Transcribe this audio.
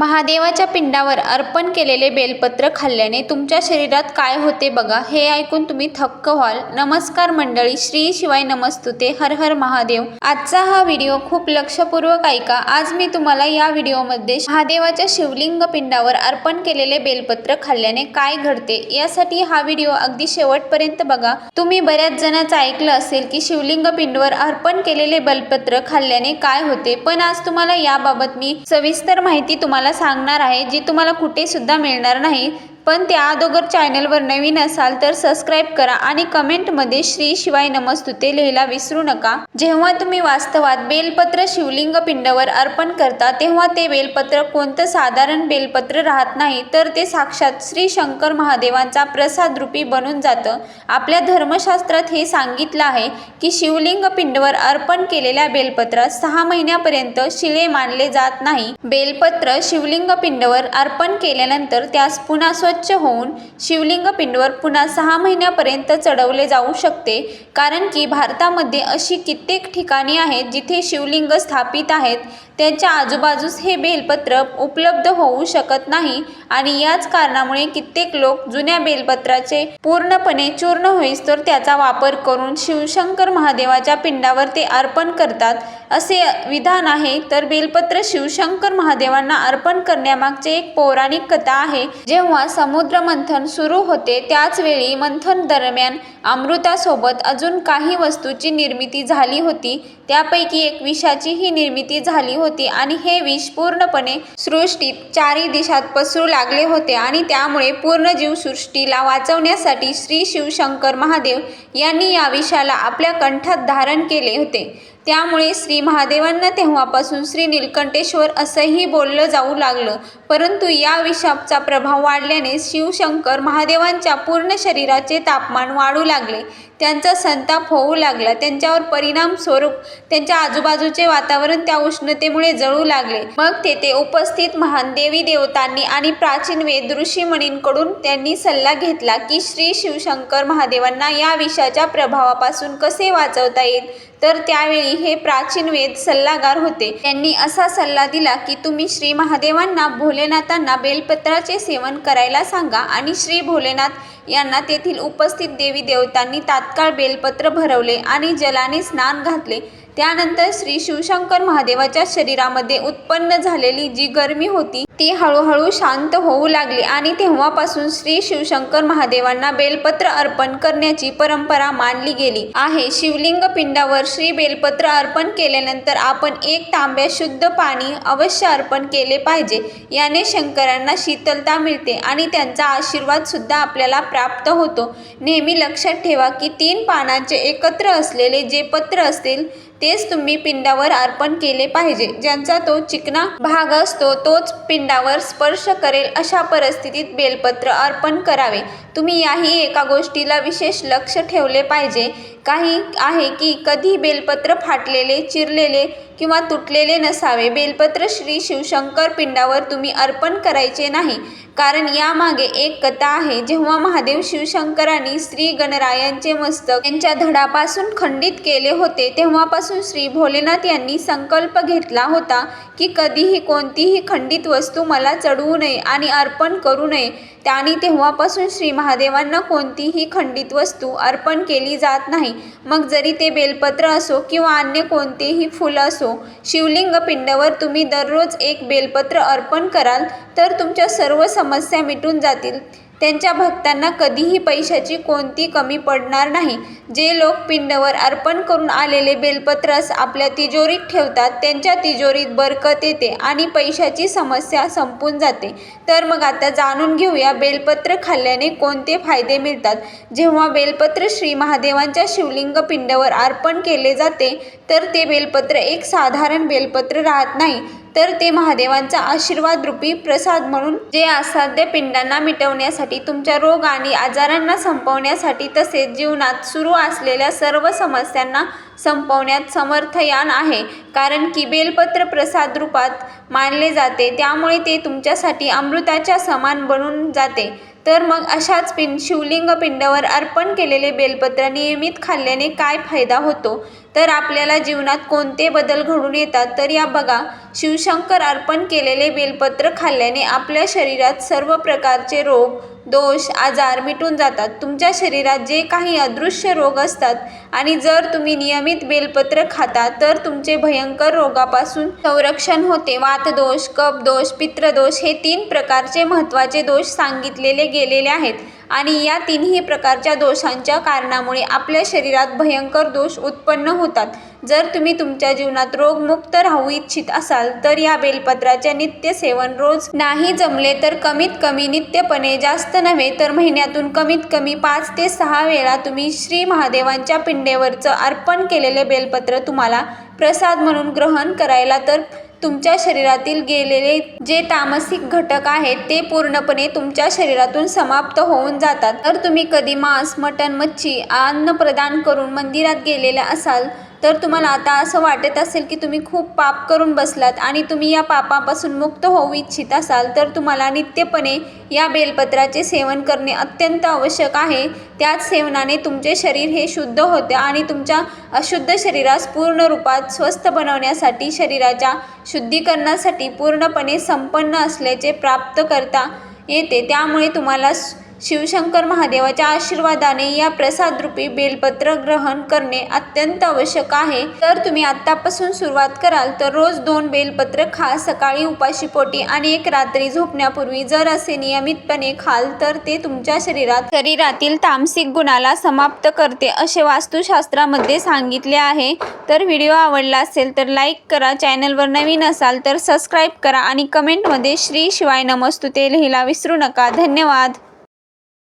महादेवाच्या पिंडावर अर्पण केलेले बेलपत्र खाल्ल्याने तुमच्या शरीरात काय होते बघा हे ऐकून तुम्ही थक्क व्हाल. नमस्कार मंडळी श्री शिवाय नमस्तुते हर हर महादेव. आजचा हा व्हिडिओ खूप लक्षपूर्वक ऐका. आज मी तुम्हाला या व्हिडिओमध्ये महादेवाच्या शिवलिंग पिंडावर अर्पण केलेले बेलपत्र खाल्ल्याने काय घडते यासाठी हा व्हिडिओ अगदी शेवटपर्यंत बघा. तुम्ही बऱ्याच जणांचं ऐकलं असेल की शिवलिंग पिंडवर अर्पण केलेले बेलपत्र खाल्ल्याने काय होते पण आज तुम्हाला याबाबत मी सविस्तर माहिती तुम्हाला सांगणार आहे जी तुम्हाला कुठेसुद्धा मिळणार नाही पण त्या अगोदर चॅनलवर नवीन असाल तर सबस्क्राईब करा आणि कमेंटमध्ये श्री शिवाय नमस्तुते लिहिला विसरू नका. जेव्हा तुम्ही वास्तवात बेलपत्र शिवलिंग पिंडावर अर्पण करता तेव्हा ते बेलपत्र कोणतं साधारण बेलपत्र राहत नाही तर ते साक्षात श्री शंकर महादेवांचा प्रसाद रूपी बनून जातं. आपल्या धर्मशास्त्रात हे सांगितलं आहे की शिवलिंग पिंडवर अर्पण केलेल्या बेलपत्रात सहा महिन्यापर्यंत शिळे मानले जात नाही. बेलपत्र शिवलिंग पिंडवर अर्पण केल्यानंतर त्यास पुन्हा स्वच्छ होऊन शिवलिंग पिंडवर पुन्हा सहा महिन्यापर्यंत चढवले जाऊ शकते. कारण की भारतामध्ये अशी कित्येक ठिकाणी आहेत जिथे शिवलिंग स्थापित आहेत. त्यांच्या आजूबाजूस हे बेलपत्र उपलब्ध होऊ शकत नाही आणि याच कारणामुळे कित्येक लोक जुन्या बेलपत्राचे पूर्णपणे चूर्ण होईस्तोवर त्याचा वापर करून शिवशंकर महादेवाच्या पिंडावर ते अर्पण करतात असे विधान आहे. तर बेलपत्र शिवशंकर महादेवांना अर्पण करण्यामागचे एक पौराणिक कथा आहे. जेव्हा समुद्र मंथन सुरू होते त्याच वेळी मंथन दरम्यान अमृतासोबत अजून काही वस्तूची निर्मिती झाली होती. त्यापैकी एक विषाचीही निर्मिती झाली होती. आणि हे विष पूर्णपणे सृष्टीत चारी दिशात पसरू लागले होते आणि त्यामुळे पूर्ण जीवसृष्टीला वाचवण्यासाठी श्री शिवशंकर महादेव यांनी या विषाला आपल्या कंठात धारण केले होते. त्यामुळे श्री महादेवांना तेव्हापासून श्री नीलकंठेश्वर असंही बोललं जाऊ लागलं. परंतु या विषाचा प्रभाव वाढल्याने शिवशंकर महादेवांच्या पूर्ण शरीराचे तापमान वाढू लागले. त्यांचा संताप होऊ लागला. त्यांच्यावर परिणाम स्वरूप त्यांच्या आजूबाजूचे वातावरण त्या उष्णतेमुळे जळू लागले. मग तेथे उपस्थित महान देवी देवतांनी आणि प्राचीन वेद ऋषीमुनींकडून त्यांनी सल्ला घेतला की श्री शिवशंकर महादेवांना या विषाच्या प्रभावापासून कसे वाचवता येईल? तर त्यावेळी हे प्राचीन वेद सल्लागार होते. त्यांनी असा सल्ला दिला की तुम्ही श्री महादेवांना भोलेनाथांना बेलपत्राचे सेवन करायला सांगा आणि श्री भोलेनाथ यांना तेथील उपस्थित देवी देवतांनी तात्काळ बेलपत्र भरवले आणि जलाने स्नान घातले. त्यानंतर श्री शिवशंकर महादेवाच्या शरीरामध्ये उत्पन्न झालेली जी गरमी होती ती हळूहळू शांत होऊ लागली आणि तेव्हापासून श्री शिवशंकर महादेवांना बेलपत्र अर्पण करण्याची परंपरा मानली गेली आहे. शिवलिंग पिंडावर श्री बेलपत्र अर्पण केल्यानंतर आपण एक तांब्या शुद्ध पाणी अवश्य अर्पण केले पाहिजे. याने शंकरांना शीतलता मिळते आणि त्यांचा आशीर्वाद सुद्धा आपल्याला प्राप्त होतो. नेहमी लक्षात ठेवा की तीन पानांचे एकत्र असलेले जे पत्र असतील तेच तुम्ही पिंडावर अर्पण केले पाहिजे. ज्यांचा तो चिकना भाग असतो तोच पिंड पिंडावर स्पर्श करेल अशा परिस्थितीत बेलपत्र अर्पण करावे. तुम्ही याही एका गोष्टीला विशेष लक्ष ठेवले पाहिजे. काही आहे की कधी बेलपत्र फाटलेले चिरलेले किंवा तुटलेले नसावे. बेलपत्र श्री शिवशंकर पिंडावर तुम्ही अर्पण करायचे नाही. कारण यामागे एक कथा आहे. जेव्हा महादेव शिवशंकरांनी श्री गणरायांचे मस्तक यांच्या धडापासून खंडित केले होते तेव्हापासून श्री भोलेनाथ यांनी संकल्प घेतला होता की कधीही कोणतीही खंडित वस्तू वस्तू मला चढवू नये आणि अर्पण करू नये. त्याने तेव्हापासून श्री महादेवांना कोणतीही खंडित वस्तू अर्पण केली जात नाही. मग जरी ते बेलपत्र असो किंवा अन्य कोणतेही फुलं असो शिवलिंग पिंडावर तुम्ही दररोज एक बेलपत्र अर्पण कराल तर तुमच्या सर्व समस्या मिटून जातील. त्यांच्या भक्तांना कधीही पैशाची कोणती कमी पडणार नाही. जे लोक पिंडवर अर्पण करून आलेले बेलपत्रस आपल्या तिजोरीत ठेवतात त्यांच्या तिजोरीत बरकत येते आणि पैशाची समस्या संपून जाते. तर मग आता जाणून घेऊया बेलपत्र खाल्ल्याने कोणते फायदे मिळतात. जेव्हा बेलपत्र श्री महादेवांच्या शिवलिंग पिंडावर अर्पण केले जाते तर ते बेलपत्र एक साधारण बेलपत्र राहत नाही. तर ते महादेवांचा आशीर्वाद रूपी प्रसाद म्हणून जे असाध्य पिंडांना मिटवण्यासाठी तुमच्या रोग आणि आजारांना संपवण्यासाठी तसेच जीवनात सुरू असलेल्या सर्व समस्यांना संपवण्यात समर्थयान आहे. कारण की बेलपत्र प्रसाद रूपात मानले जाते त्यामुळे ते तुमच्यासाठी अमृताच्या समान बनून जाते. तर मग अशाच पिंड शिवलिंग पिंडावर अर्पण केलेले बेलपत्र नियमित खाल्ल्याने काय फायदा होतो? तर आपल्याला जीवनात कोणते बदल घडून येतात? तर या बघा शिवशंकर अर्पण केलेले बेलपत्र खाल्ल्याने आपल्या शरीरात सर्व प्रकारचे रोग दोष आजार मिटून जातात. तुमच्या शरीरात जे काही अदृश्य रोग असतात आणि जर तुम्ही नियमित बेलपत्र खाता तर तुमचे भयंकर रोगापासून संरक्षण होते. वातदोष कपदोष पित्रदोष हे तीन प्रकारचे महत्त्वाचे दोष सांगितलेले गेलेले आहेत आणि या तिन्ही प्रकारच्या दोषांच्या कारणामुळे आपल्या शरीरात भयंकर दोष उत्पन्न होतात. जर तुम्ही तुमच्या जीवनात रोगमुक्त राहू इच्छित असाल तर या बेलपत्राचे नित्य सेवन रोज नाही जमले तर कमीत कमी नित्यपणे जास्त नव्हे तर महिन्यातून कमीत कमी पाच ते सहा वेळा तुम्ही श्री महादेवांच्या पिंडेवरचं अर्पण केलेले बेलपत्र तुम्हाला प्रसाद म्हणून ग्रहण करायला तर तुमच्या शरीरातील गेलेले जे तामसिक घटक आहेत ते पूर्णपणे तुमच्या शरीरातून समाप्त होऊन जातात. तर तुम्ही कधी मांस मटण मच्छी अन्न प्रदान करून मंदिरात गेलेल्या असाल तर तुम्हाला आता असं वाटत असेल की तुम्ही खूप पाप करून बसलात आणि तुम्ही या पापापासून मुक्त होऊ इच्छित असाल तर तुम्हाला नित्यपणे या बेलपत्राचे सेवन करणे अत्यंत आवश्यक आहे. त्याच सेवनाने तुमचे शरीर हे शुद्ध होते आणि तुमच्या अशुद्ध शरीरास पूर्ण रूपात स्वस्थ बनवण्यासाठी शरीराच्या शुद्धीकरणासाठी पूर्णपणे संपन्न असल्याचे प्राप्त करता येते. त्यामुळे तुम्हाला शिवशंकर महादेवाच्या आशीर्वादाने या प्रसादरूपी बेलपत्र ग्रहण करणे अत्यंत आवश्यक आहे. तर तुम्ही आत्तापासून सुरुवात कराल तर रोज दोन बेलपत्र खा सकाळी उपाशी पोटी आणि एक रात्री झोपण्यापूर्वी. जर असे नियमितपणे खाल तर ते तुमच्या शरीरात शरीरातील तामसिक गुणाला समाप्त करते असे वास्तुशास्त्रामध्ये सांगितले आहे. तर व्हिडिओ आवडला असेल तर लाईक करा. चॅनलवर नवीन असाल तर सबस्क्राईब करा आणि कमेंटमध्ये श्री शिवाय नमस्तुते लिहिला विसरू नका. धन्यवाद.